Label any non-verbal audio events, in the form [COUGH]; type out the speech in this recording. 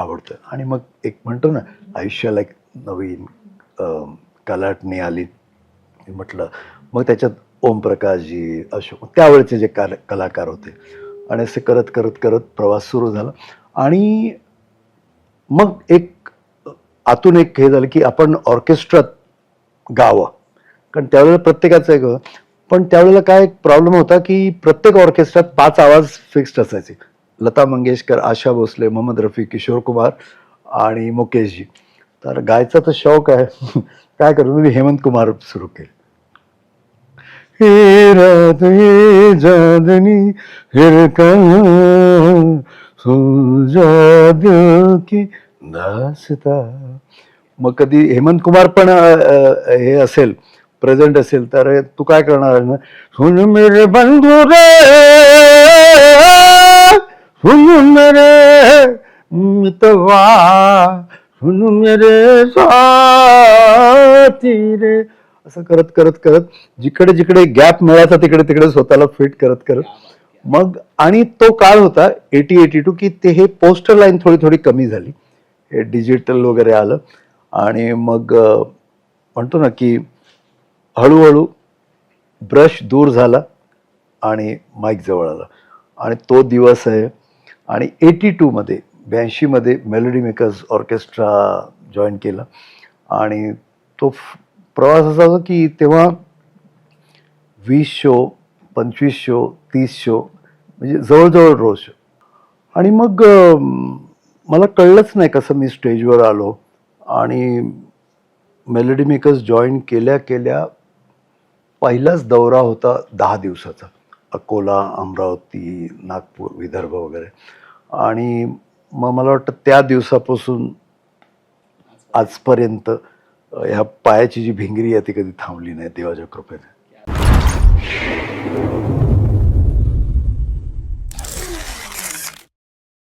आवडतं आणि मग एक म्हणतो ना आयुष्याला एक नवीन कलाटणी आली. म्हटलं मग त्याच्यात ओमप्रकाशजी अशोक त्यावेळेचे जे का कलाकार होते. आणि असे करत करत करत प्रवास सुरू झाला. आणि मग एक आतून एक हे झालं की आपण ऑर्केस्ट्रात गावं. कारण त्यावेळेला प्रत्येकाचं एक पण त्यावेळेला काय एक प्रॉब्लेम होता की प्रत्येक ऑर्केस्ट्रात पाच आवाज फिक्स्ड असायचे. लता मंगेशकर आशा भोसले मोहम्मद रफी किशोर कुमार आणि मुकेशजी. तर गायचा तर शौक आहे. [LAUGHS] काय करू? मी हेमंत कुमार सुरू केले. हे रात हे जादनी हिरका सुजाद की दासता मग कधी हेमंत कुमार पण हे असेल प्रेझेंट असेल तर तू काय करणार ना सुन मेरे बंधू रे सुन मेरे मितवा सुन मेरे साथी रे. असं करत करत करत जिकडे जिकडे गॅप मिळायचा तिकडे तिकडे स्वतःला फिट करत करत. मग आणि तो काळ होता एटी एटी टू की ते हे पोस्टर लाईन थोडी थोडी कमी झाली. हे डिजिटल वगैरे आलं. आणि मग म्हणतो ना की हळूहळू ब्रश दूर झाला आणि माईक जवळ आला. आणि तो दिवस आहे आणि एटी टूमध्ये ब्याऐंशीमध्ये मेलोडी मेकर्स ऑर्केस्ट्रा जॉईन केला. आणि तो प्रवास असा होता की तेव्हा वीस शो पंचवीस शो तीस शो म्हणजे जवळजवळ रोज शो आणि मग मला कळलंच नाही कसं मी स्टेजवर आलो. आणि मेलोडी मेकर्स जॉईन केल्या केल्या पहिलाच दौरा होता दहा दिवसाचा. अकोला अमरावती नागपूर विदर्भ वगैरे. आणि मग मला वाटतं त्या दिवसापासून आजपर्यंत ह्या पायाची जी भिंगरी आहे ती कधी थांबली नाही देवाच्या कृपेने.